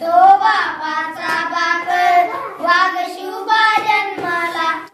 तो बापाचा